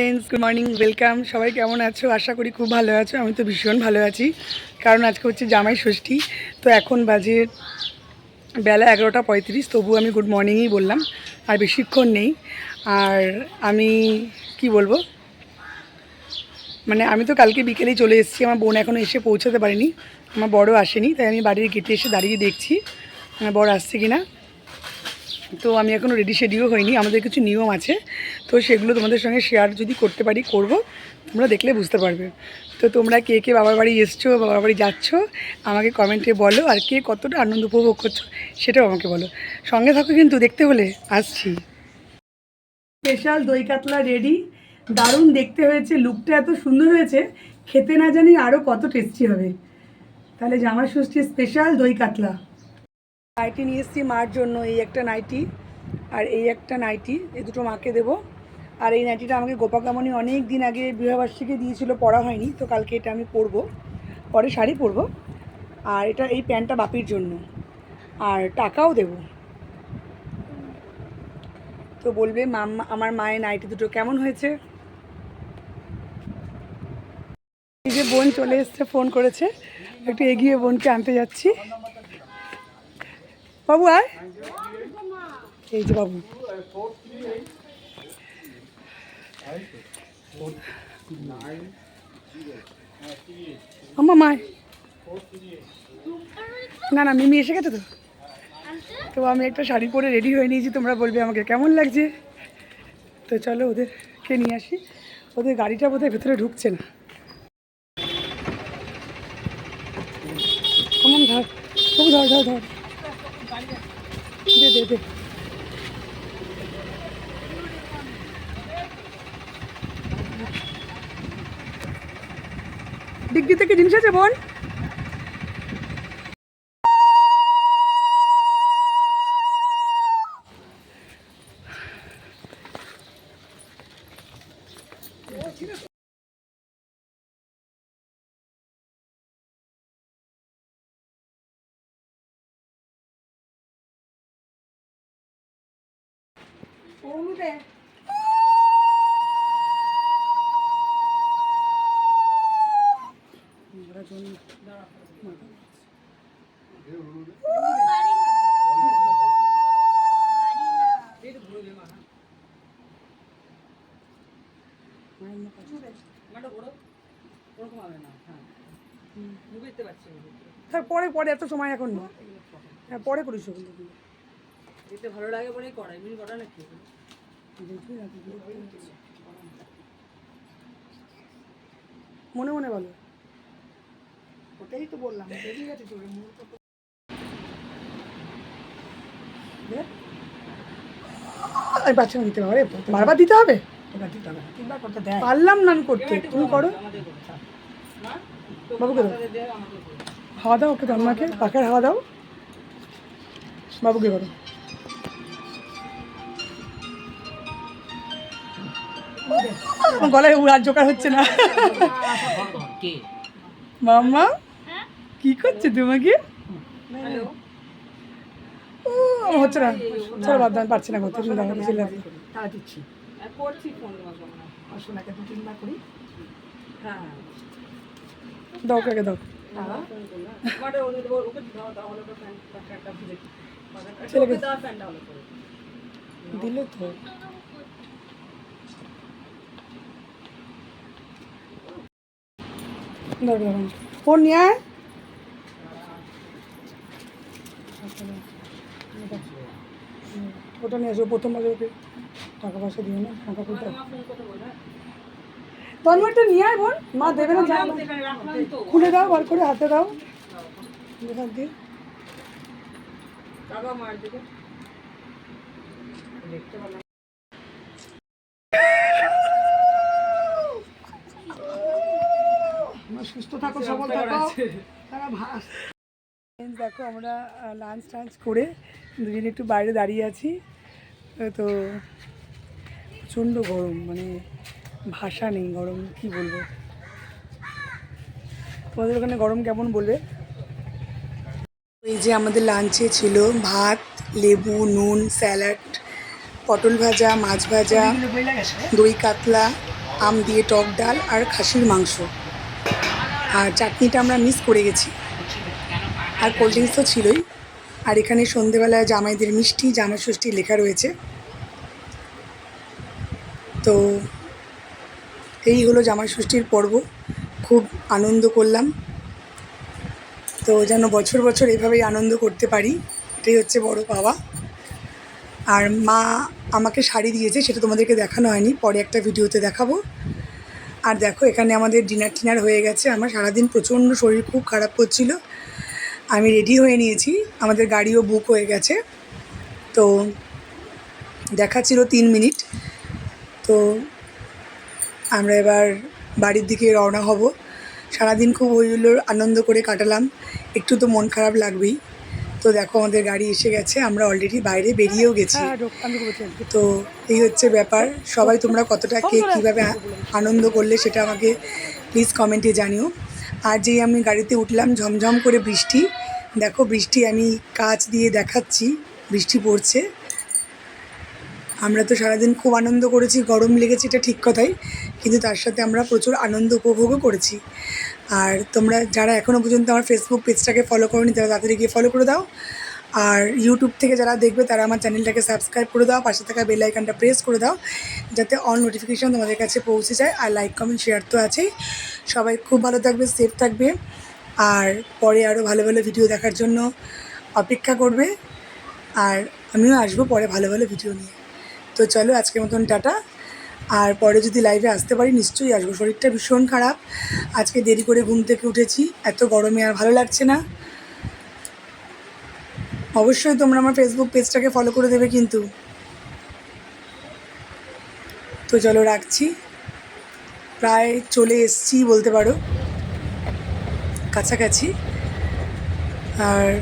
Friends good morning welcome সবাই কেমন আছো? আশা করি খুব ভালো আছো। আমি তো ভীষণ ভালো আছি। কারণ আজকে হচ্ছে জামাই ষষ্ঠী। তো এখন বাজে বেলা এগারোটা পঁয়ত্রিশ তবু আমি গুড মর্নিংই বললাম। আর বেশিক্ষণ নেই। আর আমি কি বলব? মানে আমি তো কালকে বিকেলেই চলে এসেছি। আমার বোন এখনও এসে পৌঁছাতে পারেনি। আমার বড় আসেনি, তাই আমি বাড়ির গেটে এসে দাঁড়িয়ে দেখছি। আমার বড় আসছে কি না তো আমি এখনও রেডি শেডিও হইনি আমাদের কিছু নিয়ম আছে। তো সেগুলো তোমাদের সঙ্গে শেয়ার যদি করতে পারি, করব, তোমরা দেখলে বুঝতে পারবে। তো তোমরা কে কে বাবার বাড়ি এসছো বাবার বাড়ি যাচ্ছ, আমাকে কমেন্টে বলো, আর কে কতটা আনন্দ উপভোগ করছ, সেটাও আমাকে বলো। সঙ্গে থাকো কিন্তু, দেখতে হলে, আসছি। স্পেশাল দই কাতলা রেডি দারুণ দেখতে হয়েছে লুকটা এত সুন্দর হয়েছে, খেতে না জানি আরও কত টেস্টি হবে। তাহলে জামা ষষ্ঠীর স্পেশাল দই কাতলা। নাইটি নিয়ে এসেছি মার জন্য, এই একটা নাইটি আর এই একটা নাইটি, এই দুটো মাকে দেবো। আর এই নাইটিটা আমাকে গোপাকামনি অনেক দিন আগে বিবাহবার্ষিকী দিয়েছিল পরা হয়নি, তো কালকে এটা আমি পরবো। পরে শাড়ি পরবো। আর এটা এই প্যান্টটা বাপির জন্য। আর টাকাও দেবো। তো বলবে মাম্মা আমার মায়ের নাইটি দুটো কেমন হয়েছে? এই যে বোন চলে এসছে, ফোন করেছে। একটু এগিয়ে বোনকে আনতে যাচ্ছি। বাবু, আয়। এই যে বাবু। আমার মায় না না, মিমি এসে গেছে তো। তো আমি একটা শাড়ি পরে রেডি হয়ে নিয়েছি, তোমরা বলবে আমাকে কেমন লাগছে। তো চলো ওদেরকে নিয়ে আসি। ওদের গাড়িটা বোধহয় ভেতরে ঢুকছে না। কেমন ধর। ধর ধর ধর। দে দে দে। ডিগ্রি থেকে জিনিস আছে বোন হ্যাঁ পরে পরে এত সময় এখন না হ্যাঁ পরে করিস ওগুলো। যেতে ভালো লাগে বলেই করা এমনি করা নাকি? মনে মনে বলো। ওটাই তো বললাম ঠিক আছে তোর। আমি দিতে বারবার দিতে হবে? এবার দিতে হবে তিনবার করতে দেয় পারলাম না আমি করতে তুমি করো? বাবুকে দাও হাওয়া দাও ওকে তন্মাকে পাখার হাওয়া দাও। বাবুকে করো। গলায় উড়ার জোগাড় হচ্ছে না। মাম্মা কি করছে তোমাকে? হচ্ছে না। চলো বাদ দাও, আমি পারছি না করতে তারা দিচ্ছি। করছি ফোন তোমাকে হয়। আসলে দু তিনবার করি। হ্যাঁ। হ্যাঁ। দাও ওকে দাও তারা ফোন করলাম আমারে ওদের ওর- ওকে দাও তাহলে তো ফ্যান ফ্যানটা খুঁজে ছেলেকে- ওকে দাও ফ্যানটা হলো করে দিলে তো ফোন নিয়ে? আয় ওটা নিয়ে আসো, প্রথম বাজে ওকে টাকা পয়সা দিও না টাকা পয়সা তন্ময়টা নিয়ে আয় বোন। মা দেবে না খুলে দাও, বার করে হাতে দাও। এখান দিয়ে। দেখতে থাকো সবল থাকো। তারা ভাস দেখো আমরা লাঞ্চ টাঞ্চ করে দুজনে একটু বাইরে দাঁড়িয়ে আছি। তো প্রচণ্ড গরম মানে ভাষা নেই গরম কি বলব? তোমাদের ওখানে গরম কেমন বলবে? এই যে আমাদের লাঞ্চে ছিল ভাত লেবু নুন স্যালাড পটল ভাজা মাছ ভাজা দই কাতলা আম দিয়ে টক ডাল আর খাসির মাংস। আর চাটনিটা আমরা মিস করে গেছি। আর কোল্ড ড্রিঙ্কস তো ছিলই। আর এখানে সন্ধেবেলায় জামাইদের মিষ্টি জামাই ষষ্ঠী লেখা রয়েছে। তো এই হলো জামাই ষষ্ঠীর পর্ব। খুব আনন্দ করলাম। তো যেন বছর বছর এভাবেই আনন্দ করতে পারি, এটাই হচ্ছে বড় পাওয়া। আর মা আমাকে শাড়ি দিয়েছে, সেটা তোমাদেরকে দেখানো হয়নি, পরে একটা ভিডিওতে দেখাবো। আর দেখো, এখানে আমাদের ডিনার টিনার হয়ে গেছে। আমার সারাদিন প্রচণ্ড শরীর খুব খারাপ করছিল। আমি রেডি হয়ে নিয়েছি। আমাদের গাড়িও বুক হয়ে গেছে। তো দেখাচ্ছিল তিন মিনিট। তো আমরা এবার বাড়ির দিকে রওনা হব। সারাদিন খুব হই হুল্লোড় আনন্দ করে কাটালাম। একটু তো মন খারাপ লাগবেই। তো দেখো আমাদের গাড়ি এসে গেছে আমরা অলরেডি বাইরে বেরিয়েও গেছি। তো এই হচ্ছে ব্যাপার। সবাই তোমরা কতটা কে কীভাবে আনন্দ করলে সেটা আমাকে প্লিজ কমেন্টে জানিও। আর যেই আমি গাড়িতে উঠলাম ঝমঝম করে বৃষ্টি। দেখো বৃষ্টি আমি কাচ দিয়ে দেখাচ্ছি বৃষ্টি পড়ছে। আমরা তো সারাদিন খুব আনন্দ করেছি গরম লেগেছে এটা ঠিক কথাই। কিন্তু তার সাথে আমরা প্রচুর আনন্দ উপভোগও করেছি। আর তোমরা যারা এখনও পর্যন্ত আমার ফেসবুক পেজটাকে ফলো করোনি, তারা তাড়াতাড়ি গিয়ে ফলো করে দাও। আর ইউটিউব থেকে যারা দেখবে, তারা আমার চ্যানেলটাকে সাবস্ক্রাইব করে দাও, পাশে থাকা বেল আইকনটা প্রেস করে দাও, যাতে অল নোটিফিকেশান তোমাদের কাছে পৌঁছে যায়। আর লাইক কমেন্ট শেয়ার তো আছেই। সবাই খুব ভালো থাকবে সেফ থাকবে। আর পরে আরও ভালো ভালো ভিডিও দেখার জন্য অপেক্ষা করবে। আর আমিও আসব পরে ভালো ভালো ভিডিও নিয়ে। তো চলো, আজকের মতন, টাটা। আর পরে যদি লাইভে আসতে পারি, নিশ্চয়ই আসব। শরীরটা ভীষণ খারাপ। আজকে দেরি করে ঘুম থেকে উঠেছি। এত গরমে আর ভালো লাগছে না। অবশ্যই তোমরা আমার ফেসবুক পেজটাকে ফলো করে দেবে কিন্তু। তো চলো রাখছি। প্রায় চলে এসছি বলতে পারো। কাছাকাছি। আর